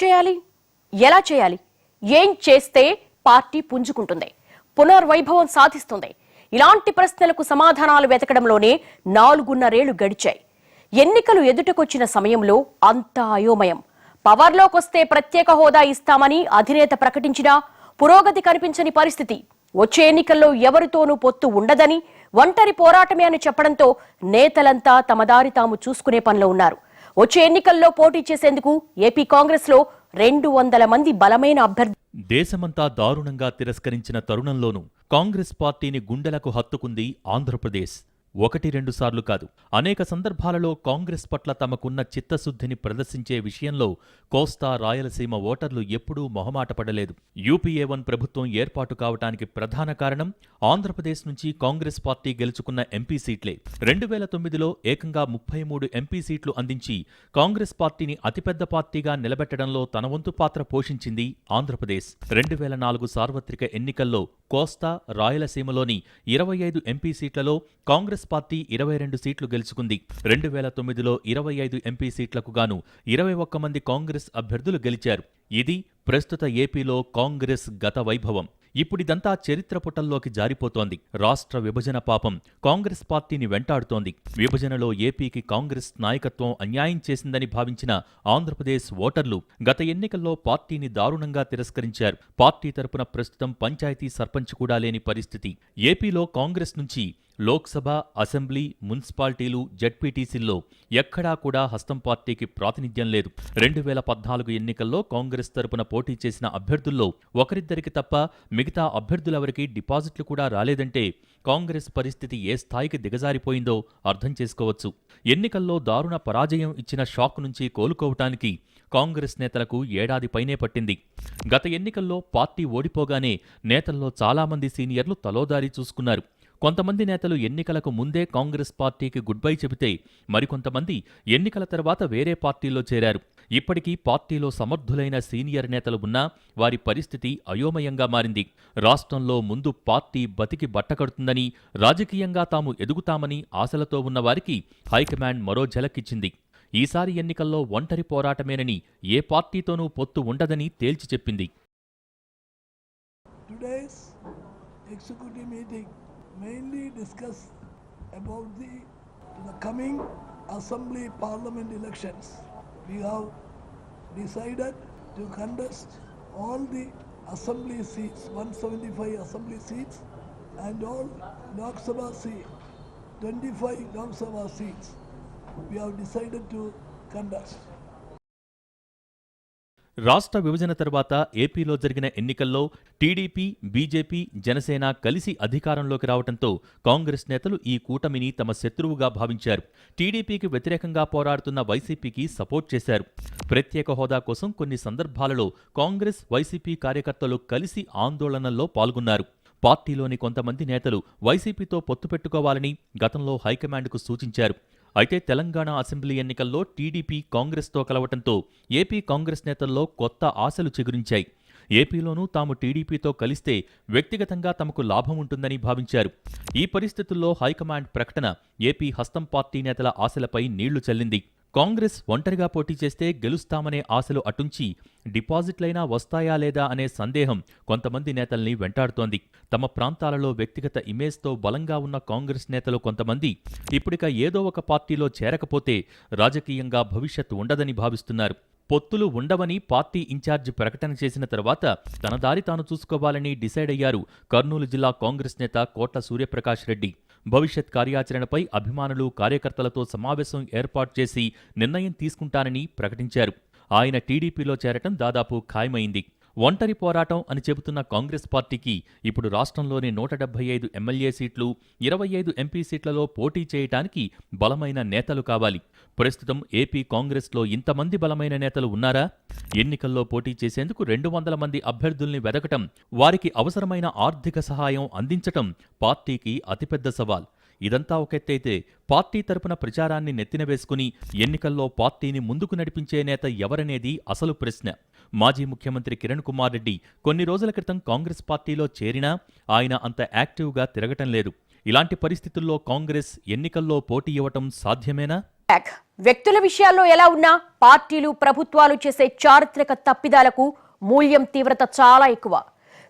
చేయాలి? ఎలా చేయాలి? ఏం చేస్తే పార్టీ పుంజుకుంటుంది? పునర్వైభవం సాధిస్తుంది. ఇలాంటి ప్రశ్నలకు సమాధానాలు వెతకడంలోనే నాలుగున్నరేళ్ళు గడిచాయి. ఎన్నికలు ఎదుటకొచ్చిన సమయంలో అంతా అయోమయం. పవర్లోకొస్తే ప్రత్యేక హోదా ఇస్తామని అధినేత ప్రకటించినా పురోగతి కనిపించని పరిస్థితి. వచ్చే ఎన్నికల్లో ఎవరితోనూ పొత్తు ఉండదని ఒంటరి పోరాటమే అని చెప్పడంతో నేతలంతా తమ దారి తాము చూసుకునే పనిలో ఉన్నారు. వచ్చే ఎన్నికల్లో పోటీ చేసేందుకు ఏపీ కాంగ్రెస్లో రెండు వందల మంది బలమైన అభ్యర్థి దేశమంతా దారుణంగా తిరస్కరించిన తరుణంలోనూ కాంగ్రెస్ పార్టీని గుండెలకు హత్తుకుంది ఆంధ్రప్రదేశ్. ఒకటి రెండు సార్లు కాదు. అనేక సందర్భాలలో కాంగ్రెస్ పట్ల తమకున్న చిత్తశుద్ధిని ప్రదర్శించే విషయంలో కోస్తా రాయలసీమ ఓటర్లు ఎప్పుడూ మొహమాటపడలేదు యూపీఏ వన్ ప్రభుత్వం ఏర్పాటు కావటానికి ప్రధాన కారణం ఆంధ్రప్రదేశ్ నుంచి కాంగ్రెస్ పార్టీ గెలుచుకున్న ఎంపీ సీట్లే. రెండు వేల తొమ్మిదిలో ఏకంగా ముప్పై మూడు ఎంపీ సీట్లు అందించి కాంగ్రెస్ పార్టీని అతిపెద్ద పార్టీగా నిలబెట్టడంలో తన వంతు పాత్ర పోషించింది ఆంధ్రప్రదేశ్. రెండు వేల నాలుగు సార్వత్రిక ఎన్నికల్లో కోస్తా రాయలసీమలోని ఇరవై ఐదు ఎంపీ సీట్లలో కాంగ్రెస్ పార్టీ ఇరవై రెండు సీట్లు గెలుచుకుంది. రెండు వేల తొమ్మిదిలో ఇరవై ఐదు ఎంపీ సీట్లకు గాను ఇరవై ఒక్క మంది కాంగ్రెస్ అభ్యర్థులు గెలిచారు. ఇది ప్రస్తుత ఏపీలో కాంగ్రెస్ గత వైభవం. ఇప్పుడిదంతా చరిత్ర పుటల్లోకి జారిపోతోంది. రాష్ట్ర విభజన పాపం కాంగ్రెస్ పార్టీని వెంటాడుతోంది. విభజనలో ఏపీకి కాంగ్రెస్ నాయకత్వం అన్యాయం చేసిందని భావించిన ఆంధ్రప్రదేశ్ ఓటర్లు గత ఎన్నికల్లో పార్టీని దారుణంగా తిరస్కరించారు. పార్టీ తరపున ప్రస్తుతం పంచాయతీ సర్పంచ్ కూడా లేని పరిస్థితి. ఏపీలో కాంగ్రెస్ నుంచి లోక్సభ అసెంబ్లీ మున్సిపాలిటీలు జడ్పీటీసీల్లో ఎక్కడా కూడా హస్తం పార్టీకి ప్రాతినిధ్యం లేదు. రెండు వేల పద్నాలుగు ఎన్నికల్లో కాంగ్రెస్ తరపున పోటీ చేసిన అభ్యర్థుల్లో ఒకరిద్దరికి తప్ప మిగతా అభ్యర్థులెవరికీ డిపాజిట్లు కూడా రాలేదంటే కాంగ్రెస్ పరిస్థితి ఏ స్థాయికి దిగజారిపోయిందో అర్థం చేసుకోవచ్చు. ఎన్నికల్లో దారుణ పరాజయం ఇచ్చిన షాక్ నుంచి కోలుకోవటానికి కాంగ్రెస్ నేతలకు ఏడాది పైనే పట్టింది. గత ఎన్నికల్లో పార్టీ ఓడిపోగానే నేతల్లో చాలామంది సీనియర్లు తలోదారి చూసుకున్నారు. కొంతమంది నేతలు ఎన్నికలకు ముందే కాంగ్రెస్ పార్టీకి గుడ్ బై చెబితే మరికొంతమంది ఎన్నికల తర్వాత వేరే పార్టీలో చేరారు. ఇప్పటికీ పార్టీలో సమర్థులైన సీనియర్ నేతలు ఉన్నా వారి పరిస్థితి అయోమయంగా మారింది. రాష్ట్రంలో ముందు పార్టీ బతికి బట్టకడుతుందని రాజకీయంగా తాము ఎదుగుతామని ఆశలతో ఉన్నవారికి హైకమాండ్ మరో ఝలక్కిచ్చింది ఈసారి ఎన్నికల్లో ఒంటరి పోరాటమేనని ఏ పార్టీతోనూ పొత్తు ఉండదని తేల్చి చెప్పింది. Today's executive meeting mainly discuss about the, the coming assembly parliament elections. We have decided to contest all the assembly seats, 175 assembly seats and all Lok Sabha seats, 25 Lok Sabha seats. We have decided to contest. రాష్ట్ర విభజన తర్వాత ఏపీలో జరిగిన ఎన్నికల్లో TDP BJP Janasena కలిసి అధికారంలోకి రావడంతో కాంగ్రెస్ నేతలు ఈ కూటమిని తమ శత్రువుగా భావించారు. టీడీపీకి వ్యతిరేకంగా పోరాడుతున్న వైసీపీకి సపోర్ట్ చేశారు. ప్రత్యేక హోదా కోసం కొన్ని సందర్భాలలో కాంగ్రెస్ వైసీపీ కార్యకర్తలు కలిసి ఆందోళనల్లో పాల్గొన్నారు. పార్టీలోని కొంతమంది నేతలు వైసీపీతో పొత్తు పెట్టుకోవాలని గతంలో హైకమాండ్కు సూచించారు. అయితే తెలంగాణ అసెంబ్లీ ఎన్నికల్లో టీడీపీ కాంగ్రెస్తో కలవటంతో ఏపీ కాంగ్రెస్ నేతల్లో కొత్త ఆశలు చిగురించాయి. ఏపీలోనూ తాము టీడీపీతో కలిస్తే వ్యక్తిగతంగా తమకు లాభం ఉంటుందని భావించారు. ఈ పరిస్థితుల్లో హైకమాండ్ ప్రకటన ఏపీ హస్తం పార్టీ నేతల ఆశలపై నీళ్ళు చల్లింది. కాంగ్రెస్ ఒంటరిగా పోటీ చేస్తే గెలుస్తామనే ఆశలు అటుంచి డిపాజిట్లైనా వస్తాయా లేదా అనే సందేహం కొంతమంది నేతల్ని వెంటాడుతోంది. తమ ప్రాంతాలలో వ్యక్తిగత ఇమేజ్తో బలంగా ఉన్న కాంగ్రెస్ నేతలు కొంతమంది ఇప్పుడిక ఏదో ఒక పార్టీలో చేరకపోతే రాజకీయంగా భవిష్యత్తు ఉండదని భావిస్తున్నారు. పొత్తులు ఉండవని పార్టీ ఇన్ఛార్జ్ ప్రకటన చేసిన తర్వాత తన దారి తాను చూసుకోవాలని డిసైడ్ అయ్యారు కర్నూలు జిల్లా కాంగ్రెస్ నేత కోట్ల సూర్యప్రకాష్ రెడ్డి. భవిష్యత్ కార్యాచరణపై అభిమానులు కార్యకర్తలతో సమావేశం ఏర్పాటు చేసి నిర్ణయం తీసుకుంటానని ప్రకటించారు. ఆయన టీడీపీలో చేరటం దాదాపు ఖాయమైంది. ఒంటరి పోరాటం అని చెబుతున్న కాంగ్రెస్ పార్టీకి ఇప్పుడు రాష్ట్రంలోని నూట డెబ్బై ఐదు ఎమ్మెల్యే సీట్లు ఇరవై ఐదు ఎంపీ సీట్లలో పోటీ చేయటానికి బలమైన నేతలు కావాలి. ప్రస్తుతం ఏపీ కాంగ్రెస్లో ఇంతమంది బలమైన నేతలు ఉన్నారా? ఎన్నికల్లో పోటీ చేసేందుకు రెండు వందల మంది అభ్యర్థుల్ని వెదకటం వారికి అవసరమైన ఆర్థిక సహాయం అందించటం పార్టీకి అతిపెద్ద సవాల్. ఇదంతా ఒకెత్తైతే పార్టీ తరపున ప్రచారాన్ని నెత్తిన వేసుకుని ఎన్నికల్లో పార్టీని ముందుకు నడిపించే నేత ఎవరనేది అసలు ప్రశ్న. మాజీ ముఖ్యమంత్రి కిరణ్ కుమార్ రెడ్డి కొన్ని రోజుల క్రితం కాంగ్రెస్ పార్టీలో చేరినా ఆయన అంత యాక్టివ్గా తిరగటం లేదు. ఇలాంటి పరిస్థితుల్లో కాంగ్రెస్ ఎన్నికల్లో పోటీ ఇవ్వటం సాధ్యమేనా? వ్యక్తుల విషయాల్లో ఎలా ఉన్నా పార్టీలు ప్రభుత్వాలు చేసే చారిత్రక తప్పిదాలకు మూల్యం తీవ్రత చాలా ఎక్కువ.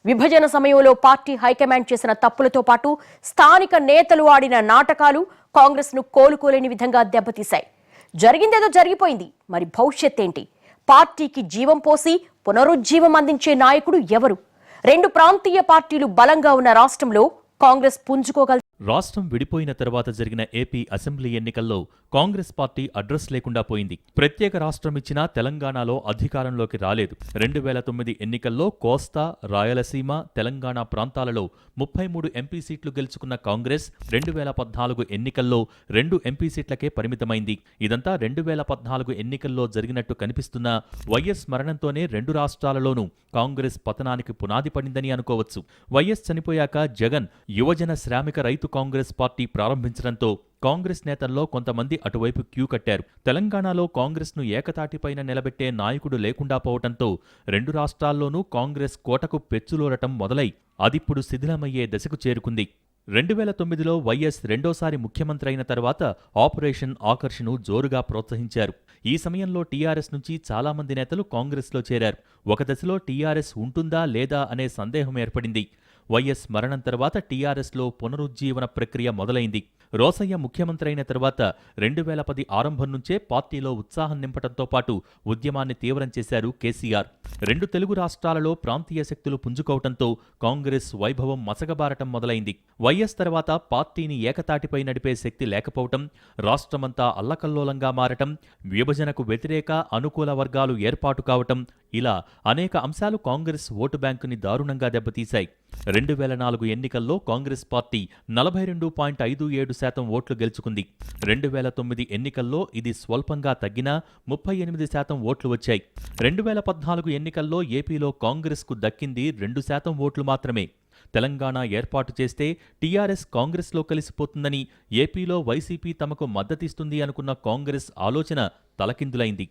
విభజన సమయంలో పార్టీ హైకమాండ్ చేసిన తప్పులతో పాటు స్థానిక నేతలు ఆడిన నాటకాలు కాంగ్రెస్ను కోలుకోలేని విధంగా దెబ్బతీశాయి. జరిగిందేదో జరిగిపోయింది మరి భవిష్యత్ ఏంటి పార్టీకి జీవం పోసి పునరుజ్జీవం అందించే నాయకుడు ఎవరు? రెండు ప్రాంతీయ పార్టీలు బలంగా ఉన్న రాష్ట్రంలో కాంగ్రెస్ పుంజుకోగల రాష్ట్రం విడిపోయిన తర్వాత జరిగిన ఏపీ అసెంబ్లీ ఎన్నికల్లో కాంగ్రెస్ పార్టీ అడ్రస్ లేకుండా పోయింది. ప్రత్యేక రాష్ట్రం ఇచ్చినా తెలంగాణలో అధికారంలోకి రాలేదు. రెండు వేల తొమ్మిది ఎన్నికల్లో కోస్తా రాయలసీమ తెలంగాణ ప్రాంతాలలో ముప్పై మూడు ఎంపీ సీట్లు గెలుచుకున్న కాంగ్రెస్ రెండు వేల పద్నాలుగు ఎన్నికల్లో రెండు ఎంపీ సీట్లకే పరిమితమైంది. ఇదంతా రెండు వేల పద్నాలుగు ఎన్నికల్లో జరిగినట్టు కనిపిస్తున్న వైఎస్ మరణంతోనే రెండు రాష్ట్రాలలోనూ కాంగ్రెస్ పతనానికి పునాది పడిందని అనుకోవచ్చు. వైఎస్ చనిపోయాక జగన్ యువజన శ్రామిక రైతు కాంగ్రెస్ పార్టీ ప్రారంభించడంతో కాంగ్రెస్ నేతల్లో కొంతమంది అటువైపు క్యూ కట్టారు. తెలంగాణలో కాంగ్రెస్ను ఏకతాటిపైన నిలబెట్టే నాయకుడు లేకుండా పోవటంతో రెండు రాష్ట్రాల్లోనూ కాంగ్రెస్ కోటకు పెచ్చులోరటం మొదలై అదిప్పుడు శిథిలమయ్యే దశకు చేరుకుంది. రెండు వేల తొమ్మిదిలో వైఎస్ రెండోసారి ముఖ్యమంత్రి అయిన తర్వాత ఆపరేషన్ ఆకర్షను జోరుగా ప్రోత్సహించారు. ఈ సమయంలో టీఆర్ఎస్ నుంచి చాలామంది నేతలు కాంగ్రెస్లో చేరారు. ఒక దశలో టీఆర్ఎస్ ఉంటుందా లేదా అనే సందేహం ఏర్పడింది. వైఎస్ మరణం తర్వాత టీఆర్ఎస్లో పునరుజ్జీవన ప్రక్రియ మొదలైంది. రోసయ్య ముఖ్యమంత్రి అయిన తర్వాత రెండు వేల పది ఆరంభం నుంచే పార్టీలో ఉత్సాహం నింపడంతో పాటు ఉద్యమాన్ని తీవ్రం చేశారు కేసీఆర్. రెండు తెలుగు రాష్ట్రాలలో ప్రాంతీయ శక్తులు పుంజుకోవటంతో కాంగ్రెస్ వైభవం మసగబారటం మొదలైంది. వైఎస్ తర్వాత పార్టీని ఏకతాటిపై నడిపే శక్తి లేకపోవటం రాష్ట్రమంతా అల్లకల్లోలంగా మారటం విభజనకు వ్యతిరేక అనుకూల వర్గాలు ఏర్పాటు కావటం ఇలా అనేక అంశాలు కాంగ్రెస్ ఓటు బ్యాంకుని దారుణంగా దెబ్బతీశాయి. రెండు వేల నాలుగు ఎన్నికల్లో కాంగ్రెస్ పార్టీ నలభై రెండు పాయింట్ ఐదు ఏడు శాతం ఓట్లు గెలుచుకుంది. రెండు వేల తొమ్మిది ఎన్నికల్లో ఇది స్వల్పంగా తగ్గినా ముప్పై ఎనిమిది శాతం ఓట్లు వచ్చాయి. రెండు వేల పద్నాలుగు ఎన్నికల్లో ఏపీలో కాంగ్రెస్కు దక్కింది రెండు శాతం ఓట్లు మాత్రమే. తెలంగాణ ఏర్పాటు చేస్తే టీఆర్ఎస్ కాంగ్రెస్లో కలిసిపోతుందని ఏపీలో వైసీపీ తమకు మద్దతిస్తుంది అనుకున్న కాంగ్రెస్ ఆలోచన తలకిందులైంది.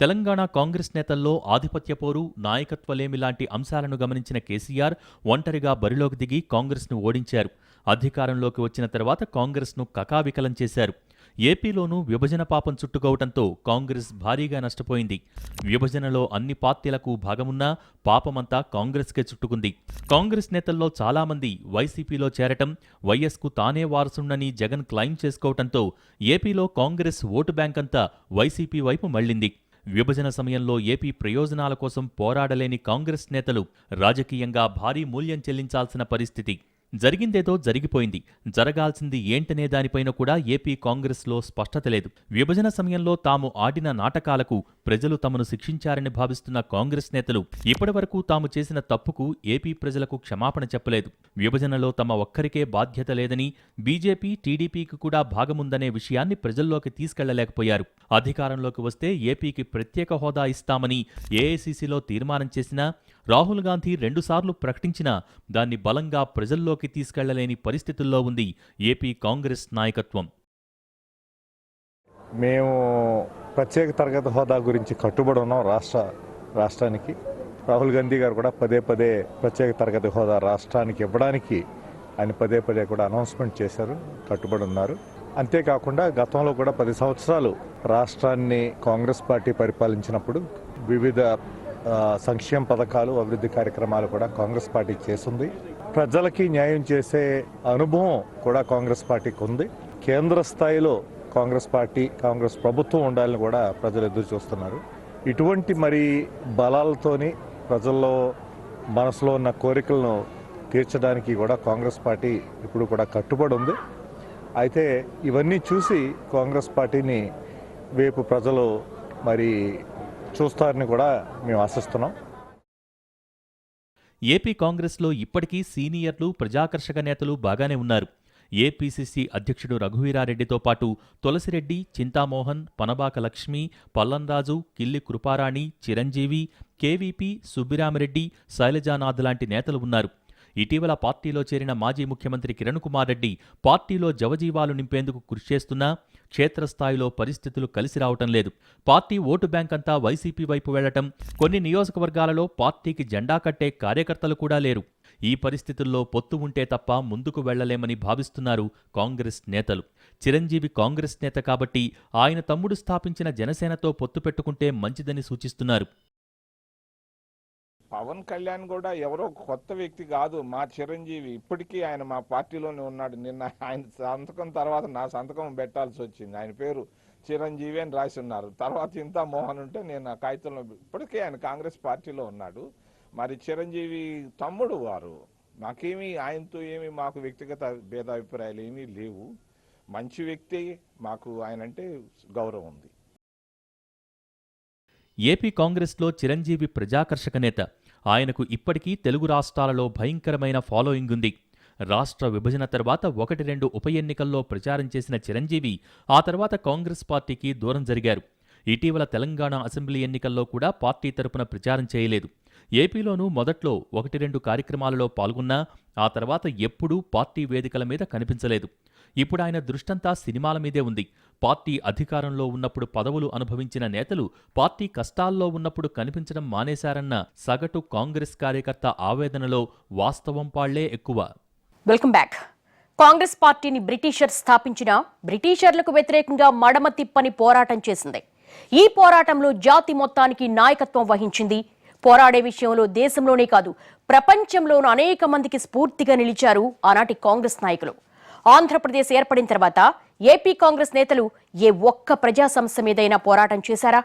తెలంగాణ కాంగ్రెస్ నేతల్లో ఆధిపత్య పోరు నాయకత్వలేమి లాంటి అంశాలను గమనించిన కేసీఆర్ ఒంటరిగా బరిలోకి దిగి కాంగ్రెస్ను ఓడించారు. అధికారంలోకి వచ్చిన తర్వాత కాంగ్రెస్ను కకావికలం చేశారు. ఏపీలోనూ విభజన పాపం చుట్టుకోవటంతో కాంగ్రెస్ భారీగా నష్టపోయింది. విభజనలో అన్ని పార్టీలకు భాగమున్నా పాపమంతా కాంగ్రెస్కే చుట్టుకుంది. కాంగ్రెస్ నేతల్లో చాలామంది వైసీపీలో చేరటం వైఎస్కు తానే వారసుండని జగన్ క్లైమ్ చేసుకోవటంతో ఏపీలో కాంగ్రెస్ ఓటు బ్యాంక్ అంతా వైసీపీ వైపు మళ్ళింది విభజన సమయంలో ఏపీ ప్రయోజనాల కోసం పోరాడలేని కాంగ్రెస్ నేతలు రాజకీయంగా భారీ మూల్యం చెల్లించాల్సిన పరిస్థితి. జరిగిందేదో జరిగిపోయింది. జరగాల్సింది ఏంటనే దానిపైన కూడా ఏపీ కాంగ్రెస్లో స్పష్టత లేదు. విభజన సమయంలో తాము ఆడిన నాటకాలకు ప్రజలు తమను శిక్షించారని భావిస్తున్న కాంగ్రెస్ నేతలు ఇప్పటివరకు తాము చేసిన తప్పుకు ఏపీ ప్రజలకు క్షమాపణ చెప్పలేదు. విభజనలో తమ ఒక్కరికే బాధ్యత లేదని బీజేపీ టీడీపీకి కూడా భాగముందనే విషయాన్ని ప్రజల్లోకి తీసుకెళ్ళలేకపోయారు. అధికారంలోకి వస్తే ఏపీకి ప్రత్యేక హోదా ఇస్తామని ఏఐసీసీలో తీర్మానం చేసినా రాహుల్ గాంధీ రెండుసార్లు ప్రకటించినా దాన్ని బలంగా ప్రజల్లోకి తీసుకెళ్ళలేని పరిస్థితుల్లో ఉంది ఏపీ కాంగ్రెస్ నాయకత్వం. మేము ప్రత్యేక తరగతి హోదా గురించి కట్టుబడి ఉన్నాం రాష్ట్ర రాష్ట్రానికి. రాహుల్ గాంధీ గారు కూడా పదే పదే ప్రత్యేక తరగతి హోదా రాష్ట్రానికి ఇవ్వడానికి ఆయన పదే పదే కూడా అనౌన్స్మెంట్ చేశారు కట్టుబడి ఉన్నారు. అంతేకాకుండా గతంలో కూడా పది సంవత్సరాలు రాష్ట్రాన్ని కాంగ్రెస్ పార్టీ పరిపాలించినప్పుడు వివిధ సంక్షేమ పథకాలు అభివృద్ధి కార్యక్రమాలు కూడా కాంగ్రెస్ పార్టీ చేసింది ప్రజలకి న్యాయం చేసే అనుభవం కూడా కాంగ్రెస్ పార్టీకి ఉంది. కేంద్ర స్థాయిలో కాంగ్రెస్ పార్టీ కాంగ్రెస్ ప్రభుత్వం ఉండాలని కూడా ప్రజలు ఎదురు చూస్తున్నారు. ఇటువంటి మరి బలాలతోని ప్రజల్లో మనసులో ఉన్న కోరికలను తీర్చడానికి కూడా కాంగ్రెస్ పార్టీ ఇప్పుడు కూడా కట్టుబడి ఉంది. అయితే ఇవన్నీ చూసి కాంగ్రెస్ పార్టీని వైపు ప్రజలు మరి చూస్తారని కూడా మేము ఆశిస్తున్నాం. ఏపీ కాంగ్రెస్లో ఇప్పటికీ సీనియర్లు ప్రజాకర్షక నేతలు బాగానే ఉన్నారు. ఏపీసీసీ అధ్యక్షుడు రఘువీరారెడ్డితో పాటు తులసిరెడ్డి చింతామోహన్ పనబాక లక్ష్మి పల్లంరాజు కిల్లి కృపారాణి చిరంజీవి కేవీపీ సుబ్బిరామిరెడ్డి శైలజానాథ్ లాంటి నేతలు ఉన్నారు. ఇటీవల పార్టీలో చేరిన మాజీ ముఖ్యమంత్రి కిరణ్ కుమార్ రెడ్డి పార్టీలో జవజీవాలు నింపేందుకు కృషి చేస్తున్నా క్షేత్రస్థాయిలో పరిస్థితులు కలిసి రావటం లేదు. పార్టీ ఓటు బ్యాంక్ అంతా వైసీపీ వైపు వెళ్ళటం కొన్ని నియోజకవర్గాలలో పార్టీకి జెండా కట్టే కార్యకర్తలు కూడా లేరు. ఈ పరిస్థితుల్లో పొత్తు ఉంటే తప్ప ముందుకు వెళ్ళలేమని భావిస్తున్నారు కాంగ్రెస్ నేతలు. చిరంజీవి కాంగ్రెస్ నేత కాబట్టి ఆయన తమ్ముడు స్థాపించిన జనసేనతో పొత్తు పెట్టుకుంటే మంచిదని సూచిస్తున్నారు. పవన్ కళ్యాణ్ కూడా ఎవరో కొత్త వ్యక్తి కాదు. మా చిరంజీవి ఇప్పటికీ ఆయన మా పార్టీలోనే ఉన్నాడు. నిన్న ఆయన సంతకం తర్వాత నా సంతకం పెట్టాల్సి వచ్చింది. ఆయన పేరు చిరంజీవి అని రాసి ఉన్నారు. తర్వాత ఇంత మోహన్ ఉంటే నేను ఆ కాగితంలో ఇప్పటికీ ఆయన కాంగ్రెస్ పార్టీలో ఉన్నాడు. మరి చిరంజీవి తమ్ముడు వారు. మాకేమీ ఆయనతో ఏమి మాకు వ్యక్తిగత భేదాభిప్రాయాలు ఏమీ లేవు. మంచి వ్యక్తి మాకు ఆయన అంటే గౌరవం ఉంది. ఏపీ కాంగ్రెస్లో చిరంజీవి ప్రజాకర్షక నేత. ఆయనకు ఇప్పటికీ తెలుగు రాష్ట్రాలలో భయంకరమైన ఫాలోయింగ్ ఉంది. రాష్ట్ర విభజన తర్వాత ఒకటి రెండు ఉప ఎన్నికల్లో ప్రచారం చేసిన చిరంజీవి ఆ తర్వాత కాంగ్రెస్ పార్టీకి దూరం జరిగారు. ఇటీవల తెలంగాణ అసెంబ్లీ ఎన్నికల్లో కూడా పార్టీ తరపున ప్రచారం చేయలేదు. ఏపీలోనూ మొదట్లో ఒకటి రెండు కార్యక్రమాలలో పాల్గొన్నా ఆ తర్వాత ఎప్పుడూ పార్టీ వేదికల మీద కనిపించలేదు. ఇప్పుడు ఆయన దృష్టంతా సినిమాల మీదే ఉంది. పార్టీ అధికారంలో ఉన్నప్పుడు పదవులు అనుభవించిన నేతలు పార్టీ కష్టాల్లో ఉన్నప్పుడు కనిపించడం మానేశారన్న సగటు కాంగ్రెస్ కార్యకర్త ఆవేదనలో వాస్తవం పాళ్ళే ఎక్కువ. Welcome back. కాంగ్రెస్ పార్టీని బ్రిటిషర్ స్థాపించిన బ్రిటిషర్లకు వ్యతిరేకంగా మడమ తిప్పని పోరాటం చేసింది. ఈ పోరాటంలో జాతి మొత్తానికి నాయకత్వం వహించింది. పోరాడే విషయంలో దేశంలోనే కాదు ప్రపంచంలోనూ అనేక మందికి స్ఫూర్తిగా నిలిచారు ఆనాటి కాంగ్రెస్ నాయకులు. ఆంధ్రప్రదేశ్ ఏర్పడిన తర్వాత ఏపీ కాంగ్రెస్ నేతలు ఏ ఒక్క ప్రజా సమస్య మీదైనా పోరాటం చేశారా?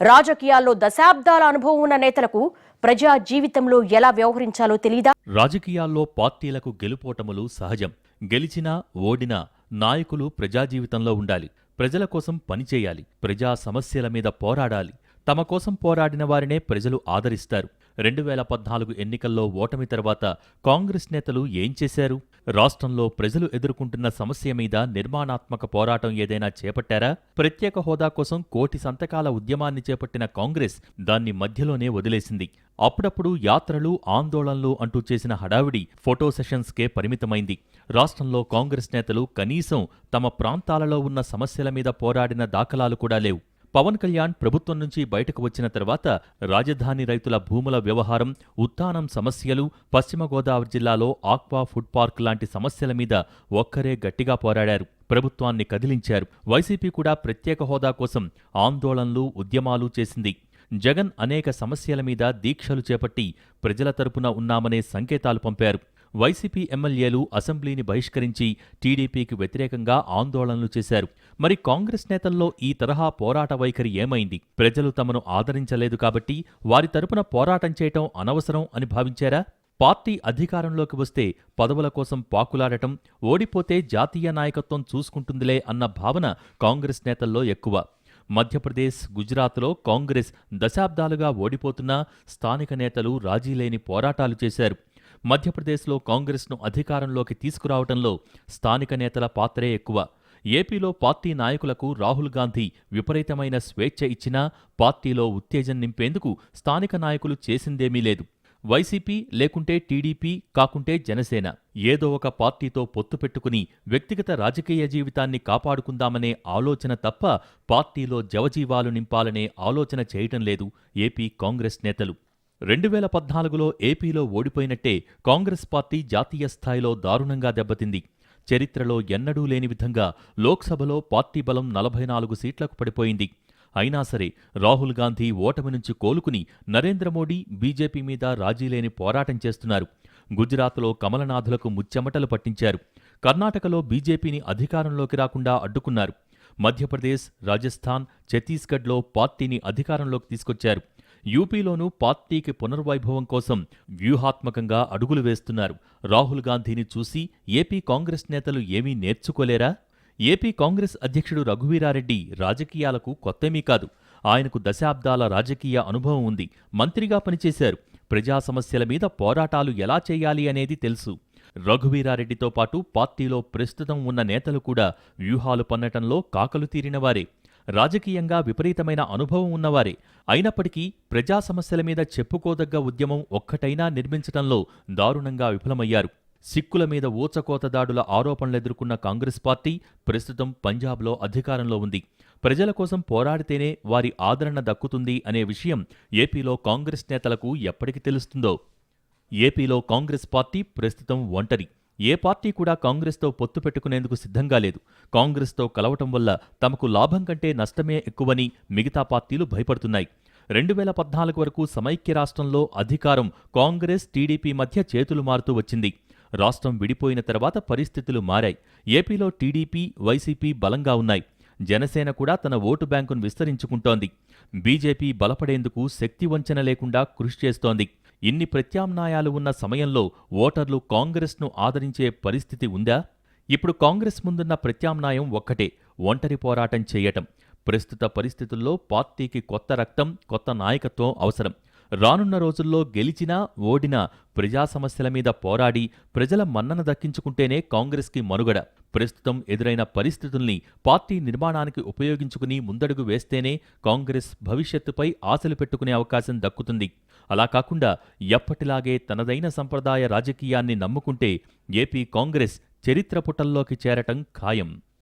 రాజకీయాల్లో దశాబ్దాల అనుభవం ఉన్న నేతలకు ప్రజా జీవితంలో ఎలా వ్యవహరించాలో తెలీదా? రాజకీయాల్లో పార్టీలకు గెలుపోటములు సహజం. గెలిచినా ఓడినా నాయకులు ప్రజాజీవితంలో ఉండాలి. ప్రజల కోసం పనిచేయాలి ప్రజా సమస్యల మీద పోరాడాలి. తమ కోసం పోరాడిన వారినే ప్రజలు ఆదరిస్తారు. రెండు వేల పద్నాలుగు ఎన్నికల్లో ఓటమి తర్వాత కాంగ్రెస్ నేతలు ఏం చేశారు? రాష్ట్రంలో ప్రజలు ఎదుర్కొంటున్న సమస్య మీద నిర్మాణాత్మక పోరాటం ఏదైనా చేపట్టారా? ప్రత్యేక హోదా కోసం కోటి సంతకాల ఉద్యమాన్ని చేపట్టిన కాంగ్రెస్ దాన్ని మధ్యలోనే వదిలేసింది. అప్పుడప్పుడు యాత్రలు ఆందోళనలు అంటూ చేసిన హడావిడి ఫోటో సెషన్స్కే పరిమితమైంది. రాష్ట్రంలో కాంగ్రెస్ నేతలు కనీసం తమ ప్రాంతాలలో ఉన్న సమస్యల మీద పోరాడిన దాఖలాలు కూడా లేవు. పవన్ కళ్యాణ్ ప్రభుత్వం నుంచి బయటకు వచ్చిన తర్వాత రాజధాని రైతుల భూముల వ్యవహారం ఉత్తానం సమస్యలు పశ్చిమ గోదావరి జిల్లాలో ఆక్వా ఫుడ్ పార్క్ లాంటి సమస్యల మీద ఒక్కరే గట్టిగా పోరాడారు. ప్రభుత్వాన్ని కదిలించారు. వైసీపీ కూడా ప్రత్యేక హోదా కోసం ఆందోళనలు ఉద్యమాలు చేసింది. జగన్ అనేక సమస్యల మీద దీక్షలు చేపట్టి ప్రజల తరపున ఉన్నామనే సంకేతాలు పంపారు. వైసీపీ ఎమ్మెల్యేలు అసెంబ్లీని బహిష్కరించి టీడీపీకి వ్యతిరేకంగా ఆందోళనలు చేశారు. మరి కాంగ్రెస్ నేతల్లో ఈ తరహా పోరాట వైఖరి ఏమైంది? ప్రజలు తమను ఆదరించలేదు కాబట్టి వారి తరపున పోరాటం చేయటం అనవసరం అని భావించారా? పార్టీ అధికారంలోకి వస్తే పదవుల కోసం పాకులాడటం ఓడిపోతే జాతీయ నాయకత్వం చూసుకుంటుందిలే అన్న భావన కాంగ్రెస్ నేతల్లో ఎక్కువ. మధ్యప్రదేశ్ గుజరాత్లో కాంగ్రెస్ దశాబ్దాలుగా ఓడిపోతున్నా స్థానిక నేతలు రాజీలేని పోరాటాలు చేశారు. మధ్యప్రదేశ్లో కాంగ్రెస్ను అధికారంలోకి తీసుకురావడంలో స్థానిక నేతల పాత్రే ఎక్కువ. ఏపీలో పార్టీ నాయకులకు రాహుల్ గాంధీ విపరీతమైన స్వేచ్ఛ ఇచ్చినా పార్టీలో ఉత్తేజం నింపేందుకు స్థానిక నాయకులు చేసిందేమీ లేదు. వైసీపీ లేకుంటే టీడీపీ కాకుంటే జనసేన. ఏదో ఒక పార్టీతో పొత్తు పెట్టుకుని వ్యక్తిగత రాజకీయ జీవితాన్ని కాపాడుకుందామనే ఆలోచన తప్ప పార్టీలో జవజీవాలు నింపాలనే ఆలోచన చేయటం లేదు ఏపీ కాంగ్రెస్ నేతలు. రెండు వేల పద్నాలుగులో ఏపీలో ఓడిపోయినట్టే కాంగ్రెస్ పార్టీ జాతీయ స్థాయిలో దారుణంగా దెబ్బతింది. చరిత్రలో ఎన్నడూ లేని విధంగా లోక్సభలో పార్టీ బలం నలభై నాలుగు సీట్లకు పడిపోయింది. అయినా సరే రాహుల్ గాంధీ ఓటమి నుంచి కోలుకుని నరేంద్ర మోడీ బీజేపీ మీద రాజీలేని పోరాటం చేస్తున్నారు. గుజరాత్లో కమలనాథులకు ముచ్చెమటలు పట్టించారు. కర్ణాటకలో బీజేపీని అధికారంలోకి రాకుండా అడ్డుకున్నారు. మధ్యప్రదేశ్ రాజస్థాన్ ఛత్తీస్గఢ్లో పార్టీని అధికారంలోకి తీసుకొచ్చారు. యూపీలోనూ పార్టీకి పునర్వైభవం కోసం వ్యూహాత్మకంగా అడుగులు వేస్తున్నారు. రాహుల్ గాంధీని చూసి ఏపీ కాంగ్రెస్ నేతలు ఏమీ నేర్చుకోలేరా? ఏపీ కాంగ్రెస్ అధ్యక్షుడు రఘువీరారెడ్డి రాజకీయాలకు కొత్తమీ కాదు. ఆయనకు దశాబ్దాల రాజకీయ అనుభవం ఉంది. మంత్రిగా పనిచేశారు. ప్రజా సమస్యల మీద పోరాటాలు ఎలా చేయాలి అనేది తెలుసు. రఘువీరారెడ్డితో పాటు పార్టీలో ప్రస్తుతం ఉన్న నేతలు కూడా వ్యూహాలు పన్నటంలో కాకలు తీరినవారే రాజకీయంగా విపరీతమైన అనుభవం ఉన్నవారే. అయినప్పటికీ ప్రజా సమస్యల మీద చెప్పుకోదగ్గ ఉద్యమం ఒక్కటైనా నిర్మించటంలో దారుణంగా విఫలమయ్యారు. సిక్కుల మీద ఊచకోత దాడుల ఆరోపణలెదుర్కొన్న కాంగ్రెస్ పార్టీ ప్రస్తుతం పంజాబ్లో అధికారంలో ఉంది. ప్రజల కోసం పోరాడితేనే వారి ఆదరణ దక్కుతుంది అనే విషయం ఏపీలో కాంగ్రెస్ నేతలకు ఎప్పటికి తెలుస్తుందో. ఏపీలో కాంగ్రెస్ పార్టీ ప్రస్తుతం ఒంటరి. ఏ పార్టీ కూడా కాంగ్రెస్తో పొత్తు పెట్టుకునేందుకు సిద్ధంగా లేదు. కాంగ్రెస్తో కలవటం వల్ల తమకు లాభం కంటే నష్టమే ఎక్కువని మిగతా పార్టీలు భయపడుతున్నాయి. రెండు వేల పద్నాలుగు వరకు సమైక్య రాష్ట్రంలో అధికారం కాంగ్రెస్ టీడీపీ మధ్య చేతులు మారుతూ వచ్చింది. రాష్ట్రం విడిపోయిన తర్వాత పరిస్థితులు మారాయి. ఏపీలో టీడీపీ వైసీపీ బలంగా ఉన్నాయి. జనసేన కూడా తన ఓటు బ్యాంకును విస్తరించుకుంటోంది. బీజేపీ బలపడేందుకు శక్తి వంచన లేకుండా కృషి చేస్తోంది. ఇన్ని ప్రత్యామ్నాయాలు ఉన్న సమయంలో ఓటర్లు కాంగ్రెస్ను ఆదరించే పరిస్థితి ఉందా? ఇప్పుడు కాంగ్రెస్ ముందున్న ప్రత్యామ్నాయం ఒక్కటే ఒంటరి పోరాటం చేయటం. ప్రస్తుత పరిస్థితుల్లో పార్టీకి కొత్త రక్తం కొత్త నాయకత్వం అవసరం. రానున్న రోజుల్లో గెలిచినా ఓడినా ప్రజా సమస్యల మీద పోరాడి ప్రజల మన్నన దక్కించుకుంటేనే కాంగ్రెస్కి మనుగడ. ప్రస్తుతం ఎదురైన పరిస్థితుల్ని పార్టీ నిర్మాణానికి ఉపయోగించుకుని ముందడుగు వేస్తేనే కాంగ్రెస్ భవిష్యత్తుపై ఆశలు పెట్టుకునే అవకాశం దక్కుతుంది. అలా కాకుండా ఎప్పటిలాగే తనదైన సంప్రదాయ రాజకీయాన్ని నమ్ముకుంటే ఏపీ కాంగ్రెస్ చరిత్ర పుటల్లోకి చేరటం ఖాయం.